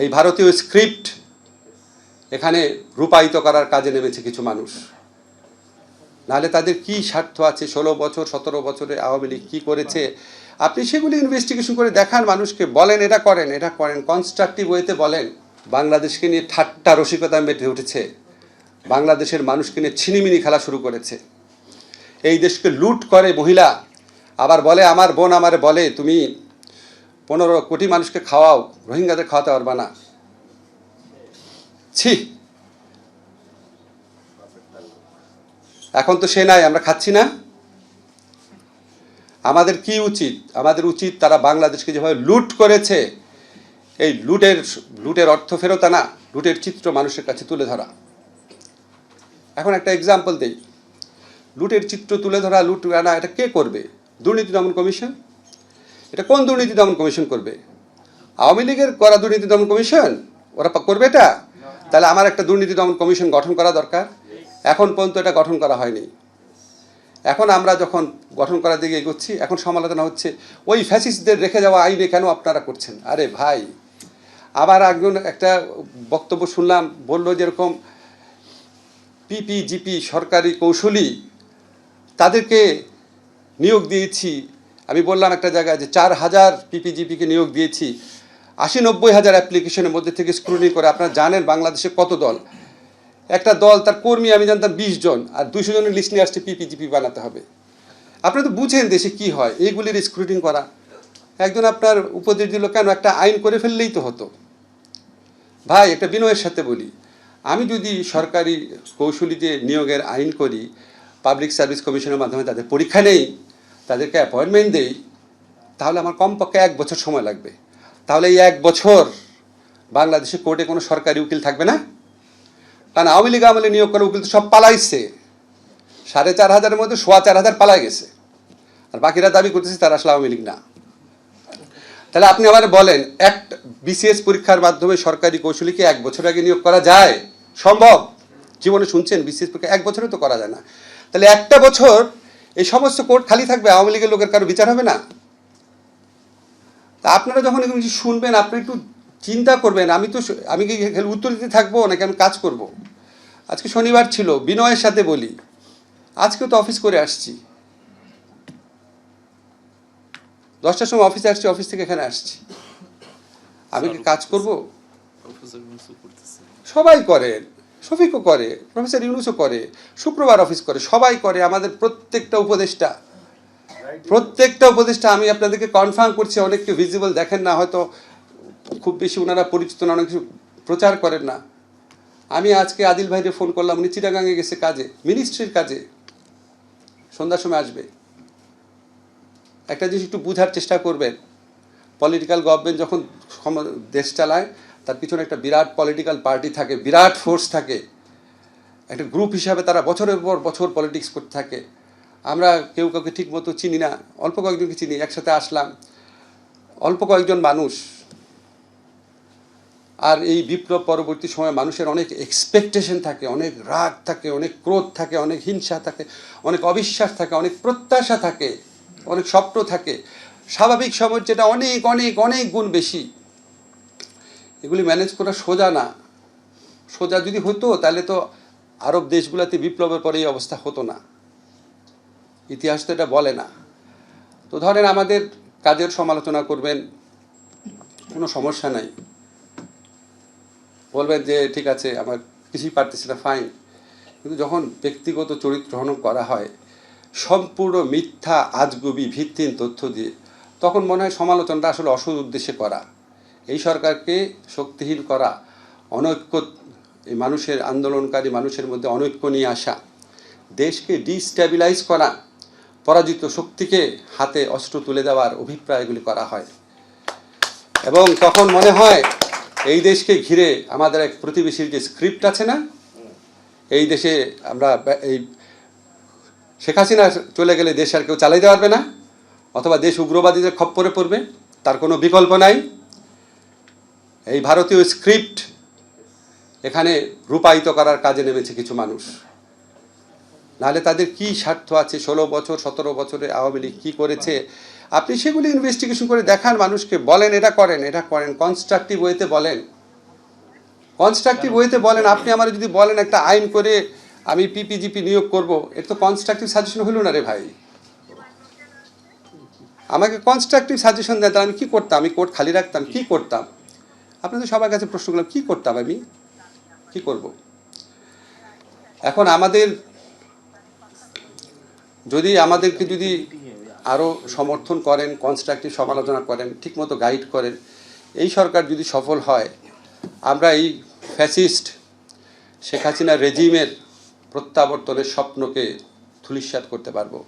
এই ভারতীয় স্ক্রিপ্ট এখানে রূপায়িত করার কাজে নেমেছে কিছু মানুষ। নাহলে তাদের কি স্বার্থ আছে? ষোলো বছর, সতেরো বছরে আওয়ামী লীগ কী করেছে? আপনি সেগুলি ইনভেস্টিগেশন করে দেখান, মানুষকে বলেন, এটা করেন এটা করেন। কনস্ট্রাকটিভ ওয়েতে বলেন, বাংলাদেশকে নিয়ে ঠাট্টা, রসিকতা মেটে উঠেছে। বাংলাদেশের মানুষকে নিয়ে ছিনিমিনি খেলা শুরু করেছে। এই দেশকে লুট করে মহিলা। আবার বলে, আমার বোন আমারে বলে, তুমি পনেরো কোটি মানুষকে খাওয়াও, রোহিঙ্গাদের খাওয়াতে পারবা না। ছি। এখন তো সে নাই, আমরা খাচ্ছি না। আমাদের কি উচিত? আমাদের উচিত তারা বাংলাদেশকে যেভাবে লুট করেছে, এই লুটের লুটের অর্থ ফেরত আনা, লুটের চিত্র মানুষের কাছে তুলে ধরা। এখন একটা এক্সাম্পল দেই। লুটের চিত্র তুলে ধরা, লুট আনা, এটা কে করবে? দুর্নীতি দমন কমিশন? এটা কোন দুর্নীতি দমন কমিশন করবে? আওয়ামী লীগের করা দুর্নীতি দমন কমিশন? ওরা করবে এটা? তাহলে আমার একটা দুর্নীতি দমন কমিশন গঠন করা দরকার। এখন পর্যন্ত এটা গঠন করা হয়নি। এখন আমরা যখন গঠন করার দিকে এগোচ্ছি, এখন সমালোচনা হচ্ছে, ওই ফ্যাসিস্টদের রেখে যাওয়া আইনে কেন আপনারা করছেন? আরে ভাই, আবার একজন একটা বক্তব্য শুনলাম, বলল যেরকম পিপিজিপি সরকারি কৌশলী, তাদেরকে নিয়োগ দিয়েছি আমি বললাম একটা জায়গায় যে চার হাজার পিপিজিপিকে নিয়োগ দিয়েছি, আশি নব্বই হাজার অ্যাপ্লিকেশনের মধ্যে থেকে স্ক্রুটিনি করে আপনারা জানেন বাংলাদেশে কত দল। একটা দল, তার কর্মী আমি জানতাম বিশ জন, আর দুশো জনের লিস্ট নিয়ে আসছে পিপিজিপি বানাতে হবে। আপনি তো বুঝেন দেশে কি হয় এইগুলির স্ক্রুটিন করা। একজন আপনার উপদেশ দিল, কেন? একটা আইন করে ফেললেই তো হতো। ভাই, একটা বিনয়ের সাথে বলি, আমি যদি সরকারি কৌশলীতে নিয়োগের আইন করি পাবলিক সার্ভিস কমিশনের মাধ্যমে তাদের পরীক্ষা নেই তাদেরকে অ্যাপয়েন্টমেন্ট দেই, তাহলে আমার কমপক্ষে এক বছর সময় লাগবে। তাহলে এই এক বছর বাংলাদেশে কোর্টে কোনো সরকারি উকিল থাকবে না? কারণ আওয়ামী লীগ আমলে নিয়োগ করা উকিল তো সব পালাইছে। সাড়ে চার হাজারের মধ্যে সোয়া চার হাজার পালাই গেছে। আর বাকিরা দাবি করতেছে তারা আসলে আওয়ামী লীগ না। তাহলে আপনি আবার বলেন, এক বিসিএস পরীক্ষার মাধ্যমে সরকারি কৌশলীকে এক বছর আগে নিয়োগ করা যায়? সম্ভব? জীবনে শুনছেন, বিসিএস পরীক্ষা এক বছরে তো করা যায় না। তাহলে একটা বছর এই সমস্ত কোর্ট খালি থাকবে আওয়ামী লীগের লোকের কারও বিচার হবে না? তা আপনারা যখন এগুলো কিছু শুনবেন আপনি একটু চিন্তা করবেন আমি তো আমি কি খালি উত্তর দিতে থাকব নাকি আমি কাজ করব? আজকে শনিবার ছিল বিনয়ের সাথে বলি। আজকেও তো অফিস করে আসছি। দশটার সময় অফিসে আসছি অফিস থেকে এখানে আসছি। আমি কি কাজ করব? সবাই করে শফিকও করে, প্রফেসর ইউনুসও করে, শুক্রবার অফিস করে, সবাই করে, আমাদের প্রত্যেকটা উপদেষ্টা। প্রত্যেকটা উপদেষ্টা, আমি আপনাদেরকে কনফার্ম করছি অনেককে ভিজিবল দেখেন না, হয়তো খুব বেশি ওনারা পরিচিত না, অনেক কিছু প্রচার করেন না। আমি আজকে আদিল ভাইরে ফোন করলাম, উনি চিটাগাঙে গেছে কাজে মিনিস্ট্রির কাজে। সন্ধ্যার সময় আসবে। একটা জিনিস একটু বোঝার চেষ্টা করবেন। পলিটিক্যাল গভর্নমেন্ট যখন দেশ চালায় তার পিছনে একটা বিরাট পলিটিক্যাল পার্টি থাকে, বিরাট ফোর্স থাকে। একটা গ্রুপ হিসাবে তারা বছরের পর বছর পলিটিক্স করতে থাকে। আমরা কেউ কাউকে ঠিক মতো চিনি না, অল্প কয়েকজনকে চিনি, একসাথে আসলাম। অল্প কয়েকজন মানুষ। আর এই বিপ্লব পরবর্তী সময়ে মানুষের অনেক এক্সপেকটেশন থাকে, অনেক রাগ থাকে, অনেক ক্রোধ থাকে, অনেক হিংসা থাকে, অনেক অবিশ্বাস থাকে, অনেক প্রত্যাশা থাকে, অনেক স্বপ্ন থাকে। স্বাভাবিক সময়ের যেটা অনেক অনেক অনেক গুণ বেশি। এগুলি ম্যানেজ করা সোজা না। সোজা যদি হতো, তাহলে তো আরব দেশগুলোতে বিপ্লবের পরে এই অবস্থা হতো না। ইতিহাস তো এটা বলে না। তো ধরেন আমাদের কাজের সমালোচনা করবেন, কোনো সমস্যা নাই। বলবেন যে, ঠিক আছে, আমার কিছুই পারতেছি না ফাইন কিন্তু যখন ব্যক্তিগত চরিত্র হনন করা হয়, সম্পূর্ণ মিথ্যা, আজগুবি, ভিত্তিহীন তথ্য দিয়ে, তখন মনে হয় সমালোচনাটা আসলে অসৎ উদ্দেশ্যে করা। এই সরকারকে শক্তিহীন করা, অনৈক্য, এই মানুষের আন্দোলনকারী মানুষের মধ্যে অনৈক্য নিয়ে আসা, দেশকে ডিস্ট্যাবিলাইজ করা, পরাজিত শক্তিকে হাতে অস্ত্র তুলে দেওয়ার অভিপ্রায়গুলি করা হয়। এবং তখন মনে হয়, এই দেশকে ঘিরে আমাদের এক প্রতিবেশীর যে স্ক্রিপ্ট আছে না, এই দেশে আমরা এই শেখ হাসিনা চলে গেলে দেশ আর কেউ চালাইতে পারবে না, অথবা দেশ উগ্রবাদীদের খপ্পরে পড়বে, তার কোনো বিকল্প নাই। এই ভারতীয় স্ক্রিপ্ট এখানে রূপায়িত করার কাজে নেমেছে কিছু মানুষ। নাহলে তাদের কি স্বার্থ আছে? ষোলো বছর, সতেরো বছরে আওয়ামী লীগ কী করেছে? আপনি সেগুলি ইনভেস্টিগেশন করে দেখান, মানুষকে বলেন, এটা করেন এটা করেন কনস্ট্রাকটিভ ওয়েতে বলেন। কনস্ট্রাকটিভ ওয়েতে বলেন, আপনি আমার যদি বলেন একটা আইন করে আমি পিপিজিপি নিয়োগ করব এটা তো কনস্ট্রাকটিভ সাজেশন হলো না রে ভাই। আমাকে কনস্ট্রাকটিভ সাজেশন দেন আমি কী করতাম? আমি কোর্ট খালি রাখতাম, কী করতাম? আপনাদের সবার কাছে প্রশ্ন করলাম, কী করতাম আমি? কী করব? এখন আমাদের, যদি আমাদেরকে যদি আরও সমর্থন করেন কনস্ট্রাকটিভ সমালোচনা করেন, ঠিকমতো গাইড করেন, এই সরকার যদি সফল হয়, আমরা এই ফ্যাসিস্ট শেখ হাসিনা রেজিমের প্রত্যাবর্তনের স্বপ্নকে ধূলিসাৎ করতে পারব।